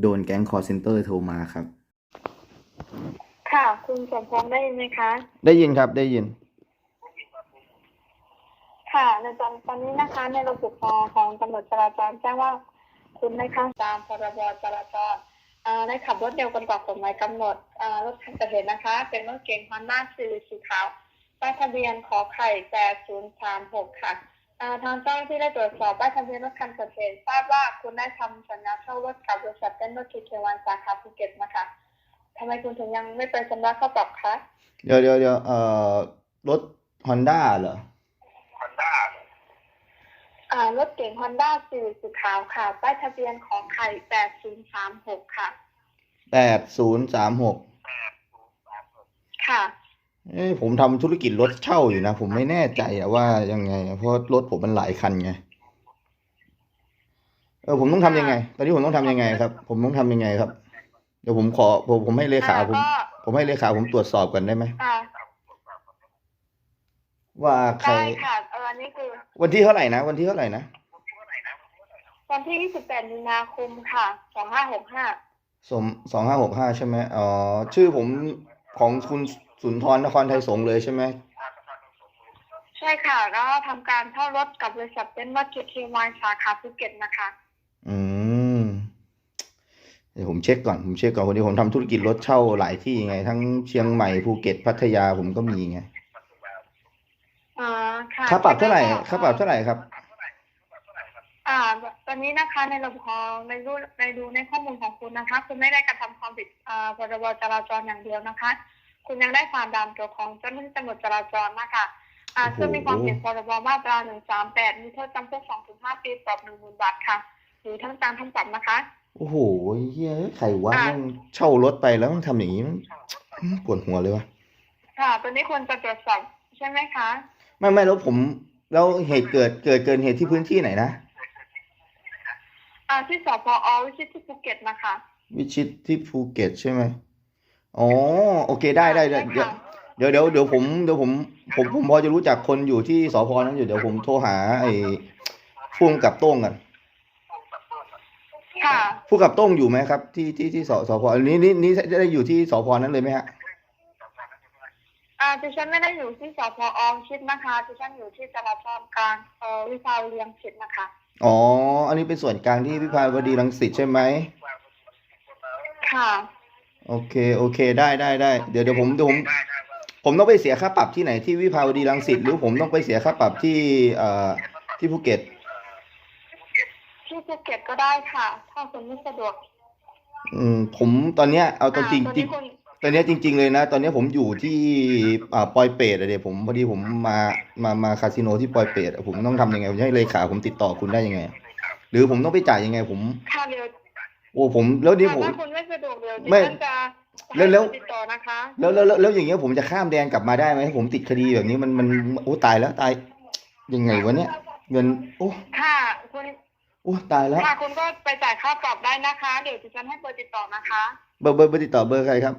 โดนแก๊งคอร์เซนเตอร์โทรมาครับ ค่ะ คุณสมพงษ์ได้ยินไหมคะ ได้ยินครับได้ยิน ค่ะในตอนตอนนี้นะคะในระบบของตำรวจจราจรแจ้งว่า คุณได้ข้ามตามพรบจราจรอ่าได้ขับรถเร็วเกันกว่ากฎหมายกำหนดอ่ารถคันเกิดเหตุนะคะ เป็นรถเก๋งฮอนด้าซีรีสีขาวป้ายทะเบียนขอไข่แปดศูนย์สามหกค่ะอ่า ทางเจ้าหน้าที่ได้ตรวจสอบป้ายทะเบียนรถคันเกิดเหตุทราบว่าคุณได้ทำสัญญาเช่ารถกับบริษัทเต้นรถทีเควันสาขาภูเก็ตนะคะทำไมคุณถึงยังไม่ไปชำระค่าปรับคะเดี๋ยวเดี๋ยวเดี๋ยวเอ่อรถฮอนด้าเหรออ่ารถเก๋งฮอนด้าสีสีขาวค่ะป้ายทะเบียนของไข่แปดศูนย์สามหกค่ะแปดศูนย์สามหกค่ะ เอ้ยผมทำธุรกิจรถเช่าอยู่นะ ผมไม่แน่ใจอะว่ายังไงอะเพราะรถผมมันหลายคันไง เออผมต้องทำยังไง ตอนนี้ผมต้องทำยังไงครับ ผมต้องทำยังไงครับ เดี๋ยวผมขอผมผมให้เลขาผมก็ผมให้เลขาผมตรวจสอบกันได้ไหมอ่าว่าใคร ได้ค่ะเอออันนี้คือ วันที่เท่าไหร่นะ วันที่เท่าไหร่นะวันที่ 28มีนาคมค่ะ 2565สมสองห้าหกห้าใช่ไหมอ๋อชื่อผมของคุณ สุนทรนครไทยสงฆ์เลยใช่ไหมใช่ค่ะแล้วทำการเช่ารถกับบริษัทเป็นวัตถุทีวายสาขาภูเก็ตนะคะ อืมเดี๋ยวผมเช็คก่อนผมเช็คก่อนวันนี้ผมทำธุรกิจรถเช่าหลายที่ไง ทั้งเชียงใหม่ภูเก็ตพัทยาผมก็มีไงอ่าค่ะค่าปรับเท่าไหร่แล้วก็ค่าปรับเท่าไหร่ครับ อ่าตอนนี้นะคะในระบบของในรูในดูในข้อมูลของคุณนะคะ คุณไม่ได้กระทำความผิดอ่าพรบจราจรอย่างเดียวนะคะ คุณยังได้ฝ่าด่านตัวของเจ้าหน้าที่ตำรวจจราจรนะคะอ่าโอ้โหซึ่งมีความผิดพรบมาตรา138มีโทษจำคุก2ถึง5ปีปรับ10,000บาทค่ะ หรือทั้งจำทั้งปรับนะคะ โอ้โหเฮียใครวะอะแม่งเช่ารถไปแล้วมันทำอย่างนี้มันอื้อปวดหัวเลยวะค่ะตัวนี้ควรจะตรวจสอบใช่ไหมคะ ไม่ไม่แล้วผมแล้วเหตุเกิดเกิดเกินเหตุที่พื้นที่ไหนนะอ่าที่สพอวิชิตที่ภูเก็ตนะคะ วิชิตที่ภูเก็ตใช่ไหม อ๋อโอเคได้ได้ได้ใช่เดี๋ยวค่ะเดี๋ยวเดี๋ยวเดี๋ยวผมเดี๋ยวผมผมผมพอจะรู้จักคนอยู่ที่สพนั้นอยู่เดี๋ยวผมโทรหาไอ้ผู้กำกับโต้งกันค่ะผู้กำกับโต้งอยู่ไหมครับ ที่ที่ที่สสพอันนี้นี่นี่ได้อยู่ที่สพนั้นเลยไหมฮะอ่าดิฉันไม่ได้อยู่ที่สพอวิชิตนะคะดิฉันอยู่ที่จราจรกลางเอ่อวิภาวดีรังสิตนะคะอ๋อ อันนี้เป็นส่วนกลางที่วิภาวดีรังสิตใช่ไหมค่ะ โอเค โอเค ได้ได้ได้ เดี๋ยวเดี๋ยวผมเดี๋ยวผมผมต้องไปเสียค่าปรับที่ไหนที่วิภาวดีรังสิตหรือผมต้องไปเสียค่าปรับที่เอ่อที่ภูเก็ต ที่ภูเก็ตก็ได้ค่ะ ถ้าคุณไม่สะดวกอืม ผมตอนเนี้ยเอาตอนจริงอ่าจริงตัวนี้คุณตอนเนี้ยจริง ๆ เลยนะ ตอนเนี้ยผมอยู่ที่อ่าปอยเปตอะเดี๋ยวผมพอดีผมมามามาคาสิโนที่ปอยเปตอะผมต้องทำยังไงผมจะให้เลขาผมติดต่อคุณได้ยังไง หรือผมต้องไปจ่ายยังไง ผม ค่ะเดี๋ยวโอ้ผมแล้วเดี๋ยวผม ถ้าคุณไม่สะ ดวกเดี๋ยวดิไม่ฉันจะแล้วแล้วให้ติดต่อนะคะ แล้วแล้วแล้วแล้วอย่างเงี้ยผมจะข้ามแดนกลับมาได้ไหมผมติดคดีแบบนี้มันมันโอ้ตายแล้วตายยังไงวะเนี่ยเงินโอ้ค่ะ คุณโอ้ตายแล้วค่ะคุณก็ไปจ่ายค่าปรับได้นะคะ เดี๋ยวดิฉันให้เบอร์ติดต่อนะคะ เบอร์เบอร์เบอร์ติดต่อเบอร์ใครครับ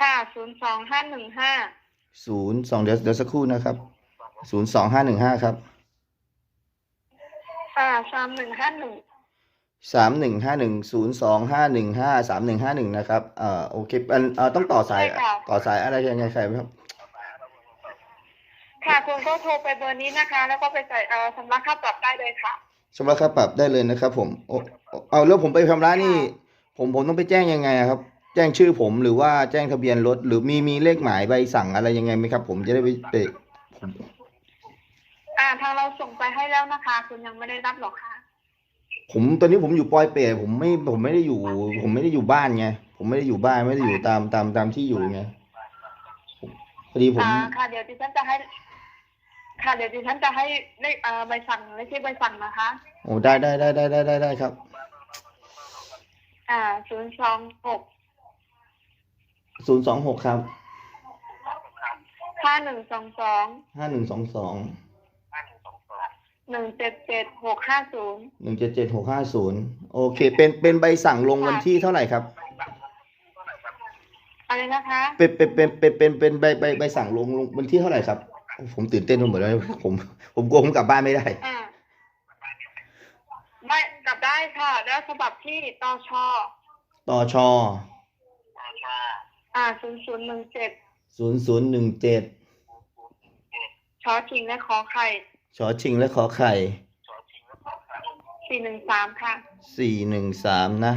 ค่ะศูนย์สองห้าหนึ่งห้าศูนย์สองเดี๋ยวเดี๋ยวสักครู่นะครับศูนย์สองห้าหนึ่งห้าครับอ่าสามหนึ่งห้าหนึ่ง สามหนึ่งห้าหนึ่งศูนย์สองห้าหนึ่งห้าสามหนึ่งห้าหนึ่งนะครับเอ่อโอเคอันเอ่อต้องต่อสายต่อสายอะไรยังไงใครไหมครับ ค่ะคุณก็โทรไปเบอร์นี้นะคะ แล้วก็ไปจ่ายเอ่อชำระค่าปรับได้เลยค่ะ ชำระค่าปรับได้เลยนะครับ ผมโอ้เอาแล้วผมไปชำระนี่ ผมผมต้องไปแจ้งยังไงอะครับ แจ้งชื่อผมหรือว่าแจ้งทะเบียนรถหรือมีมีเลขหมายใบสั่งอะไรยังไงไหมครับ ผมจะได้ไปไปผมอ่าทางเราส่งไปให้แล้วนะคะ คุณยังไม่ได้รับหรอกค่ะ ผมตอนนี้ผมอยู่ปอยเปตผมไม่ผมไม่ได้อยู่ ผมไม่ได้อยู่บ้านไงผมไม่ได้อยู่บ้านไม่ได้อยู่ตามตามตามที่อยู่ไงผมพอดีผมอ่าค่ะเดี๋ยวดิฉันจะให้ ค่ะเดี๋ยวดิฉันจะให้เลขเอ่อใบสั่งเลขที่ใบสั่งนะคะ โอ้ได้ได้ได้ได้ได้ได้ได้ครับอ่าศูนย์สองหกศูนย์สองหกครับห้าหนึ่งสองสองห้าหนึ่งสองสอง หนึ่งเจ็ดเจ็ดหกห้าศูนย์หนึ่งเจ็ดเจ็ดหกห้าศูนย์โอเค เป็นเป็นใบสั่งลงวันที่เท่าไหร่ครับ อะไรนะคะ เป็นเป็นเป็นเป็นเป็นเป็นใบใบใบสั่งลงลงวันที่เท่าไหร่ครับ ผมตื่นเต้นไปหมดเลยผม ผมกลัวผมกลับบ้านไม่ได้ อ่าไม่กลับได้ค่ะ แล้วฉบับที่ตชต่อชออ่าศูนย์ศูนย์หนึ่งเจ็ดศูนย์ศูนย์หนึ่งเจ็ดชอชิงและขอไข่ ชอชิงและขอไข่สี่หนึ่งสามค่ะ สี่หนึ่งสามนะ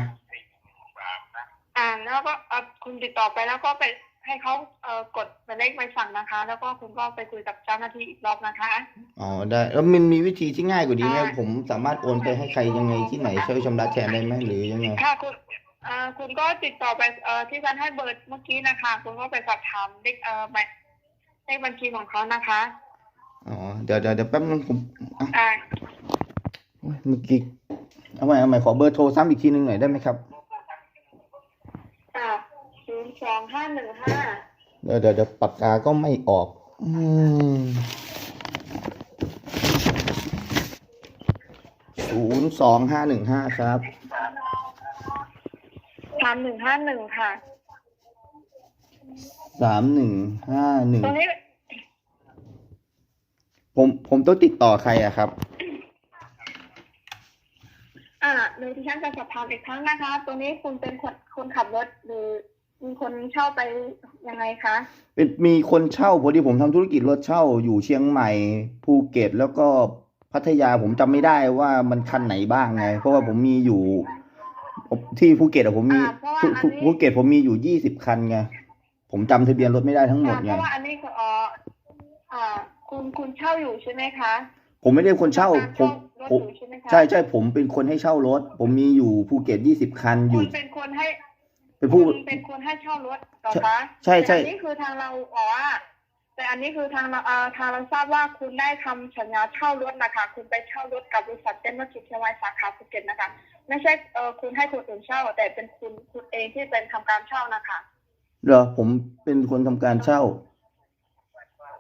อ่าแล้วก็เอ่อคุณติดต่อไปแล้วก็ไปให้เขาเอ่อกดหมายเลขใบสั่งนะคะ แล้วก็คุณก็ไปคุยกับเจ้าหน้าที่อีกรอบนะคะ อ๋อได้ แล้วมันมีวิธีที่ง่ายกว่านี้ไหมอ่าผมสามารถโอนไปให้ใครยังไงที่ไหนช่วยชำระแทนได้ไหมหรือยังไง ค่ะคุณเอ่อคุณก็ติดต่อไปเอ่อที่ฉันให้เบอร์เมื่อกี้นะคะ คุณก็ไปสอบถามเลขเอ่อหมายเลขบัญชีของเขานะคะ อ๋อ เดี๋ยวเดี๋ยวเดี๋ยวแป๊บนึงผมอะอ่าโอ้ยเมื่อกี้เอาใหม่เอาใหม่ขอเบอร์โทรซ้ำอีกทีหนึ่งหน่อยได้ไหมครับ อ่าศูนย์สองห้าหนึ่งห้าเดี๋ยวเดี๋ยวเดี๋ยวปากกาก็ไม่ออก อืมศูนย์สองห้าหนึ่งห้าครับ สามหนึ่งห้าหนึ่งค่ะ สามหนึ่งห้าหนึ่ง ตรงนี้ ผมผมต้องติดต่อใครอะครับ อ่าเดี๋ยวที่ฉันจะสอบถามอีกครั้งนะคะตรงนี้คุณเป็นคนคนขับรถหรือมีคนเช่าไปยังไงคะ เป็นมีคนเช่าพอดีผมทำธุรกิจรถเช่าอยู่เชียงใหม่ภูเก็ตแล้วก็พัทยาผมจำไม่ได้ว่ามันคันไหนบ้างไง เพราะว่าผมมีอยู่ที่ภูเก็ตอะผมมีอ่าเพราะว่าภูอันนี้ภูเก็ตผมมีอยู่ยี่สิบคันไงผมจำทะเบียนรถไม่ได้ทั้งหมดอ่าเพไงราะว่าอันนี้คืออ๋ออ่า คุณคุณเช่าอยู่ใช่ไหมคะผมไม่ได้คนเช่าผมรถผมอยู่ใช่ไหมคะใช่ใช่ผมเป็นคนให้เช่ารถ ผมมีอยู่ภูเก็ตยี่สิบคันอคุยู่ ณเป็นคนให้เป็นผู้ คุณเป็นคนให้เช่ารถเหรอคะใช่ใช่ แต่อันนี้คือทางเราอ๋อแต่อันนี้คือทางเราเอ่อทางเราทราบว่าคุณได้ทำสัญญาเช่ารถนะคะคุณไปเช่ารถกับบริษัทเต้นวัตถุเชียงรายสาขาภูเก็ตนะคะ ไม่ใช่เออคุณให้คนอื่นเช่า แต่เป็นคุณคุณเองที่เป็นทำการเช่านะคะ เหรอผมเป็นคนทำการเช่า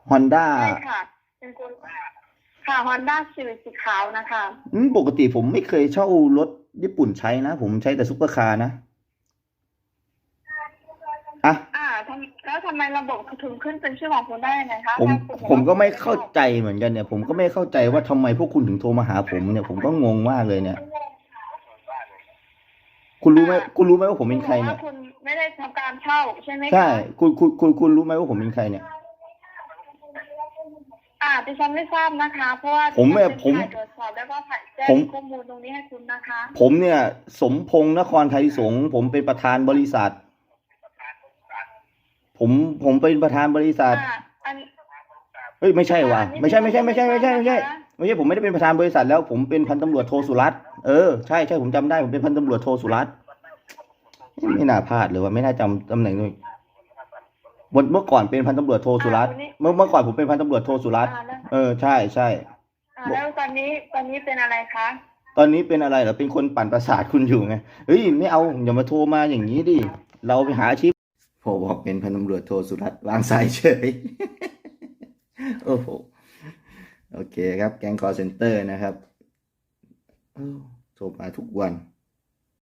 Honda ใช่ค่ะเป็นคนค่ะฮอนด้าซีวิสีขาวนะคะอืมปกติผมไม่เคยเช่ารถญี่ปุ่นใช้นะ ผมใช้แต่ซุปเปอร์คาร์นะอะอ่าทำแล้วทำไมระบบถึงขึ้นเป็นชื่อของคุณได้ยังไงคะผมถ้าคุณบอกผมว่าก็ไม่เข้าใจเหมือนกันเนี่ย ผมก็ไม่เข้าใจว่าทำไมพวกคุณถึงโทรมาหาผมเนี่ยผมก็งงมากเลยเนี่ย คุณรู้ไหมคุณรู้ไหมว่าผมเป็นใครเนี่ยณบอกว่าคุณไม่ได้ทำการเช่าใช่ไหมคะใช่คุณคุณคุณคุณรู้ไหมว่าผมเป็นใครเนี่ย อ่าดิฉันไม่ทราบนะคะ เพราะว่าผมเนี่ยดิฉันผมถ่ายตรวจสอบแล้วก็ถ่ายแจ้งผมข้อมูลตรงนี้ให้คุณนะคะ ผมเนี่ย สมพงษ์นครไทยสงฆ์ผมเป็นประธานบริษัท ผมผมเป็นประธานบริษัทอ่าอันเฮ้ยไม่ใช่ว่ะอันนี้ไม่ใช่ไม่ใช่ไม่ใช่ไม่ใช่ไม่ใช่นะคะไม่ใช่ผมไม่ได้เป็นประธานบริษัทแล้วผมเป็นพันตำรวจโทสุรัตน์เออใช่ใช่ผมจำได้ผมเป็นพันตำรวจโทสุรัตน์ไม่น่าพลาดเลยว่าไม่น่าจำตำแหน่งเลย เมื่อเมื่อก่อนเป็นพันตำรวจโทสุรัตน์เมื่อเมื่อก่อนผมเป็นพันตำรวจโทสุรัตน์อ่าแล้วเออใช่ใช่ อ่าแล้วตอนนี้ตอนนี้เป็นอะไรคะตอนนี้เป็นอะไรเหรอเป็นคนปั่นประสาทคุณอยู่ไงเฮ้ยไม่เอาอย่ามาโทรมาอย่างนี้ดิเราไปหาอาชีพพอบอกเป็นพันตำรวจโทสุรัตน์วางสายเฉย โอ้โหโอเคครับ แก๊งคอร์เซนเตอร์นะครับเออโทรมาทุกวัน